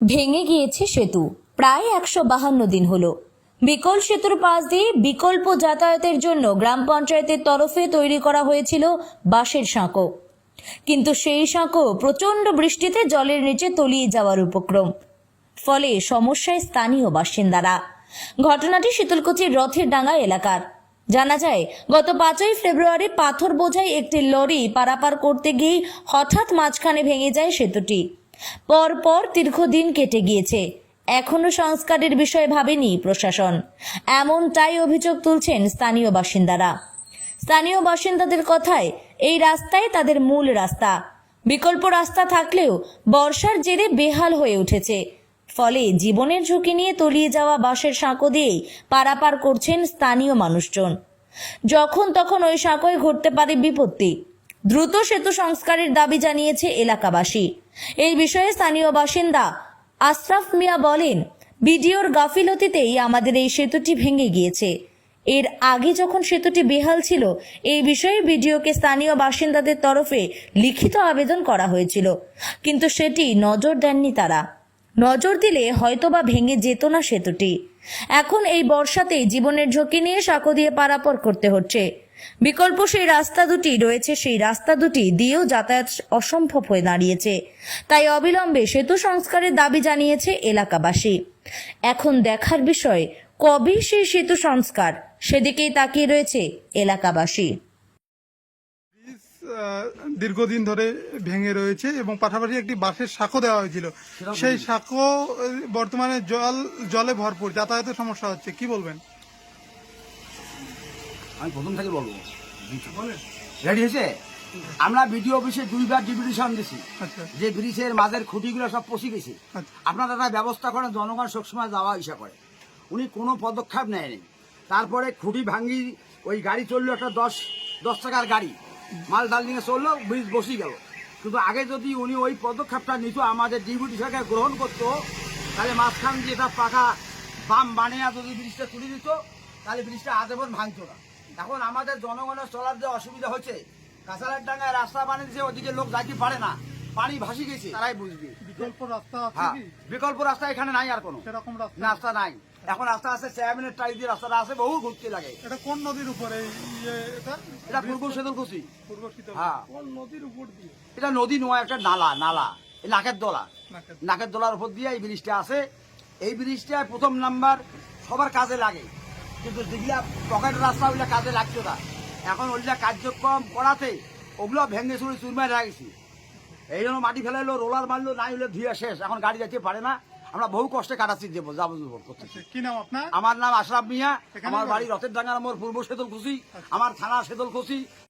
ভেঙে গিয়েছে সেতু। প্রায় একশো বাহান্ন দিন হলো। বিকল সেতুর পাশ দিয়ে বিকল্প যাতায়াতের জন্য গ্রাম পঞ্চায়েতের তরফে তৈরি করা হয়েছিল বাঁশের সাঁকো। কিন্তু সেই সাঁকো প্রচণ্ড বৃষ্টিতে জলের নিচে তলিয়ে যাওয়ার উপক্রম। ফলে সমস্যায় স্থানীয় বাসিন্দারা। ঘটনাটি শীতলকুচির রথের ডাঙ্গা এলাকার। জানা যায়, গত পাঁচই ফেব্রুয়ারি পাথর বোঝাই একটি লরি পারাপার করতে গিয়ে হঠাৎ মাঝখানে ভেঙে যায় সেতুটি। পরপর দীর্ঘদিন কেটে গিয়েছে। এখনও সংস্কারের বিষয়ে ভাবেনি প্রশাসন। এমনটাই অভিযোগ তুলছেন স্থানীয় বাসিন্দারা। স্থানীয় বাসিন্দাদের কথায় এই রাস্তাই তাদের মূল রাস্তা। বিকল্প রাস্তা থাকলেও বর্ষার জেরে বেহাল হয়ে উঠেছে। ফলে জীবনের ঝুঁকি নিয়ে তলিয়ে যাওয়া বাসের সাঁকো দিয়েই পারাপার করছেন স্থানীয় মানুষজন। যখন তখন ওই সাঁকোয় ঘটতে পারে বিপত্তি। দ্রুত সেতু সংস্কারের দাবি জানিয়েছে এলাকাবাসী। এই বিষয়ে স্থানীয় বাসিন্দা আশরাফ মিয়া বলেন, বিডিওর গাফিলতিতেই আমাদের এই সেতুটি ভেঙে গিয়েছে। এর আগে যখন সেতুটি বেহাল ছিল, এই বিষয়ে বিডিওকে স্থানীয় বাসিন্দাদের তরফে লিখিত আবেদন করা হয়েছিল, কিন্তু সেটি নজর দেননি তারা। নজর দিলে হয়তোবা ভেঙে যেত না সেতুটি। এখন এই বর্ষাতে জীবনের ঝুঁকি নিয়ে সাঁকো দিয়ে পারাপার করতে হচ্ছে। বিকল্প সেই রাস্তা দুটি রয়েছে সেই রাস্তা দুটি দিয়েও যাতায়াত অসম্ভব হয়ে দাঁড়িয়েছে। তাই অবিলম্বে সেতু সংস্কারের দাবি জানিয়েছে এলাকাবাসী। এখন দেখার বিষয় কবে সেই সেতু সংস্কার? সেদিকেই তাকিয়ে রয়েছে এলাকাবাসী। আহ, দীর্ঘদিন ধরে ভেঙে রয়েছে এবং পাশাপাশি একটি বাঁশের শাখো দেওয়া হয়েছিল। সেই শাখো আহ, বর্তমানে জল জলে ভরপুর যাতায়াতের সমস্যা হচ্ছে কি বলবেন? আমি প্রথম থেকে বলব। রেডি হয়েছে? আমরা বিডিও অফিসে দুইবার ডিপুটেশন দিছি আচ্ছা। যে ব্রিজের মাঝের খুঁটিগুলো সব পচে গেছে। আচ্ছা। আপনারা একটা ব্যবস্থা করেন জনগণ সবসময় যাওয়া ইচ্ছা করে। উনি কোনো পদক্ষেপ নেয়নি। তারপরে খুঁটি ভাঙ্গি ওই গাড়ি চলল একটা দশ দশ টাকার গাড়ি। মাল ডাল নিয়ে চলল ব্রিজ বসে গেল। কিন্তু আগে যদি উনি ওই পদক্ষেপটা নিত আমাদের ডিপুটিশনকে গ্রহণ করতো তাহলে মাঝখান দিয়ে এটা পাকা বাম বানিয়ে যদি ব্রিজটা তুলে দিত তাহলে ব্রিজটা আজীবন ভাঙতো না। এখন আমাদের জনগণের চলার যে অসুবিধা হচ্ছে কাঁচালার ডাঙ্গায় রাস্তা বানিয়ে দিয়েছে ওদিকে লোক যাইতে পারে না। পানি ভাসি গেছে। তারাই বুঝবে। বিকল্প রাস্তা হ্যাঁ বিকল্প রাস্তা এখানে নাই আর কোনো। সেরকম রাস্তা রাস্তা নাই। এখন রাস্তা আছে চেয়ারম্যানের টাই দিয়ে রাস্তাটা আছে বহু ঘুরতে লাগে। এটা কোন নদীর উপরে? ইয়ে এটা? এটা পূর্ব সেতুর খুশি পূর্ব শীতল হ্যাঁ। কোন নদীর উপর দিয়ে? এটা নদী নয় একটা নালা নালা। এই নাকের দোলা। নাকের। নাকের দোলার উপর দিয়ে এই ব্রিজটা আছে। এই ব্রিজটা প্রথম নাম্বার সবার কাজে লাগে। কিন্তু যেগুলা পকেট রাস্তা ওইগুলা কাজে লাগছে না। এখন ওইগুলা কার্যক্রম করাতে ওগুলো ভেঙে চুরি চুরমায় গেছি। এই জন্য মাটি ফেলে এলো রোলার মারলো নাই হলে ধুয়ে শেষ। এখন গাড়ি যেতে পারে না। আমরা বহু কষ্টে কাটাচ্ছি যে যাব করতে। আচ্ছা, কি নাম আপনার? আমার নাম আশরাফ মিয়া। আমার বাড়ি? রথের ডাঙ্গার মোর পূর্ব সেতল খুশি। আমার থানা সেতল খুশি।